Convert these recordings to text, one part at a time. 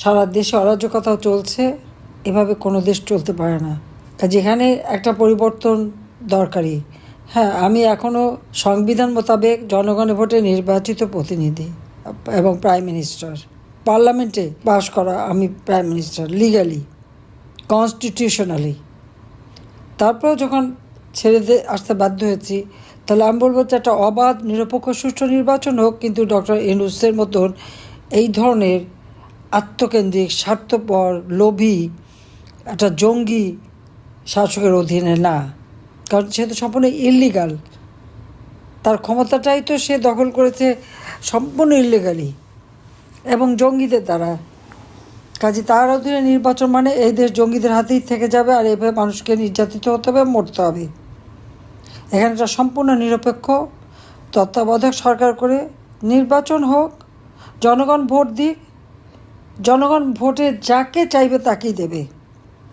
সারা দেশে অরাজকতাও চলছে, এভাবে কোনো দেশ চলতে পারে না। যেখানে একটা পরিবর্তন দরকারি হ্যাঁ আমি এখনও সংবিধান মোতাবেক জনগণের ভোটে নির্বাচিত প্রতিনিধি এবং প্রাইম মিনিস্টার। পার্লামেন্টে পাশ করা আমি প্রাইম মিনিস্টার লিগালি কনস্টিটিউশনালি তারপর যখন ছেড়ে আসতে বাধ্য হয়েছি, তাহলে আমি বলব যে একটা অবাধ, নিরপেক্ষ, সুষ্ঠু নির্বাচন হোক, কিন্তু ডক্টর ইনুসের মতন এই ধরনের আত্মকেন্দ্রিক, স্বার্থপর, লোভী, একটা জঙ্গি শাসকের অধীনে না। কারণ সে তো সম্পূর্ণ ইললিগাল তার ক্ষমতাটাই তো সে দখল করেছে সম্পূর্ণ ইললিগালি এবং জঙ্গিদের দ্বারা। কাজে তার অধীনে নির্বাচন মানে এই দেশ জঙ্গিদের হাতেই থেকে যাবে আর এভাবে মানুষকে নির্যাতিত হতে হবে, মরতে হবে। এখানে একটা সম্পূর্ণ নিরপেক্ষ, তত্ত্বাবধায়ক সরকার করে নির্বাচন হোক, জনগণ ভোট দিক জনগণ ভোটে যাকে চাইবে তাকেই দেবে।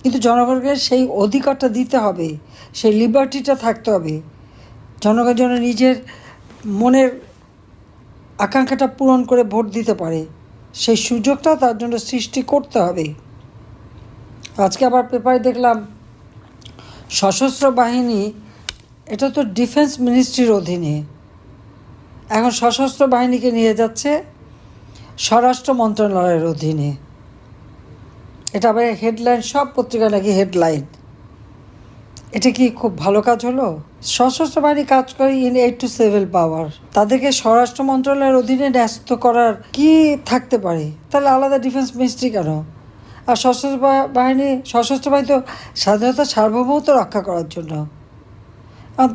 কিন্তু জনগণকে সেই অধিকারটা দিতে হবে, সেই লিবার্টিটা থাকতে হবে। জনগণ যেন নিজের মনের আকাঙ্ক্ষাটা পূরণ করে ভোট দিতে পারে, সেই সুযোগটা তার জন্য সৃষ্টি করতে হবে। আজকে আবার পেপারে দেখলাম, সশস্ত্র বাহিনী, এটা তো ডিফেন্স মিনিস্ট্রির অধীনে। এখন সশস্ত্র বাহিনীকে নিয়ে যাচ্ছে স্বরাষ্ট্র মন্ত্রণালয়ের অধীনে। এটা আবার হেডলাইন সব পত্রিকা নাকি হেডলাইন এটা কি খুব ভালো কাজ হলো? সশস্ত্র বাহিনী কাজ করে in aid to civil power তাদেরকে স্বরাষ্ট্র মন্ত্রণালয়ের অধীনে ন্যস্ত করার কি থাকতে পারে? তাহলে আলাদা ডিফেন্স মিনিস্ট্রি কেন? আর সশস্ত্র বাহিনী সশস্ত্র বাহিনী তো স্বাধীনতা সার্বভৌমত্ব রক্ষা করার জন্য।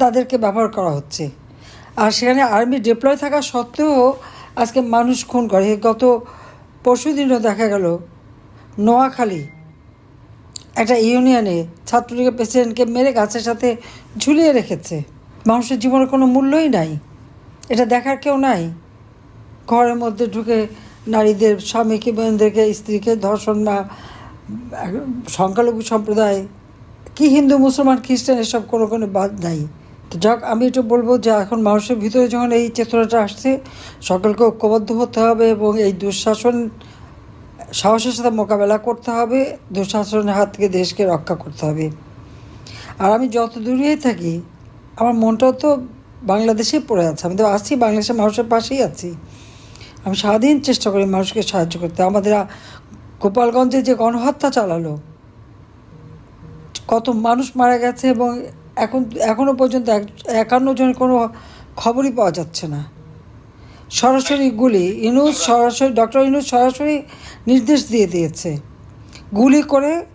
তাদেরকে ব্যবহার করা হচ্ছে। আর সেখানে আর্মি ডিপ্লয় থাকা সত্ত্বেও আজকে মানুষ খুন করে। গত পরশু দিনও দেখা গেল, নোয়াখালী, একটা ইউনিয়নে ছাত্রলীগের প্রেসিডেন্টকে মেরে গাছের সাথে ঝুলিয়ে রেখেছে। মানুষের জীবনের কোনো মূল্যই নাই। এটা দেখার কেউ নাই। ঘরের মধ্যে ঢুকে নারীদের, স্বামীকে বোনদেরকে স্ত্রীকে ধর্ষণ বা সংখ্যালঘু সম্প্রদায়, কি হিন্দু, মুসলমান, খ্রিস্টান, এসব কোনো কোনো বাদ নাই। তো যাক, আমি এটা বলব যে এখন মানুষের ভিতরে যখন এই চেতনাটা আসছে, সকলকে ঐক্যবদ্ধ হতে হবে এবং এই দুঃশাসন, সাহসের সাথে মোকাবেলা করতে হবে, দুঃশাসনের হাত থেকে দেশকে রক্ষা করতে হবে। আর আমি যত দূরেই থাকি, আমার মনটাও তো বাংলাদেশেই পড়ে আছে, আমি তো আছি বাংলাদেশের মানুষের পাশেই আছি। আমি সারাদিন চেষ্টা করি মানুষকে সাহায্য করতে। আমাদের গোপালগঞ্জে যে গণহত্যা চালালো, কত মানুষ মারা গেছে এবং এখন এখনও পর্যন্ত এক- একান্ন জনের কোনো খবরই পাওয়া যাচ্ছে না। সরাসরি গুলি ইনুস সরাসরি, ডক্টর ইনুস সরাসরি নির্দেশ দিয়ে দিয়েছে। গুলি করে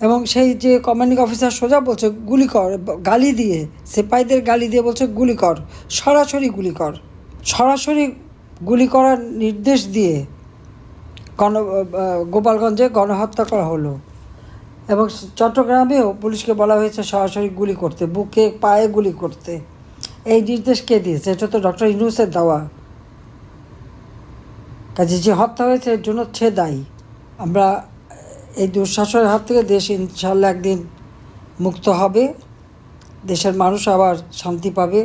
এবং সেই যে কমান্ডিং অফিসার সোজা বলছে, গুলি কর, গালি দিয়ে, সিপাহীদের গালি দিয়ে বলছে, গুলি কর, সরাসরি গুলি কর। সরাসরি গুলি করার নির্দেশ দিয়ে গণ গোপালগঞ্জে গণহত্যা করা হলো। এবং চট্টগ্রামেও পুলিশকে বলা হয়েছে সরাসরি গুলি করতে, বুকে, পায়ে গুলি করতে। এই নির্দেশ কে দিয়েছে? এটা তো ডক্টর ইনুসের দেওয়া। কাজে যে হত্যা হয়েছে, এর জন্য সে দায়ী। আমরা এই দুঃশাসনের হাত থেকে দেশ ইনশাল্লাহ একদিন মুক্ত হবে। দেশের মানুষ আবার শান্তি পাবে।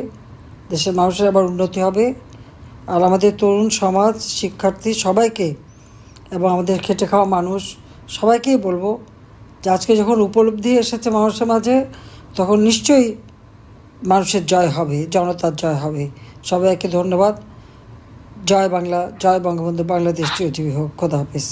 দেশের মানুষের আবার উন্নতি হবে। আর আমাদের তরুণ সমাজ, শিক্ষার্থী সবাইকে এবং আমাদের খেটে খাওয়া মানুষ সবাইকেই বলব যে আজকে যখন উপলব্ধি এসেছে মানুষের মাঝে তখন নিশ্চয়ই মানুষের জয় হবে, জনতার জয় হবে। সবাইকে ধন্যবাদ। জয় বাংলা, জয় বঙ্গবন্ধু বাংলাদেশ চিরজীবী হোক। খোদা হাফিজ।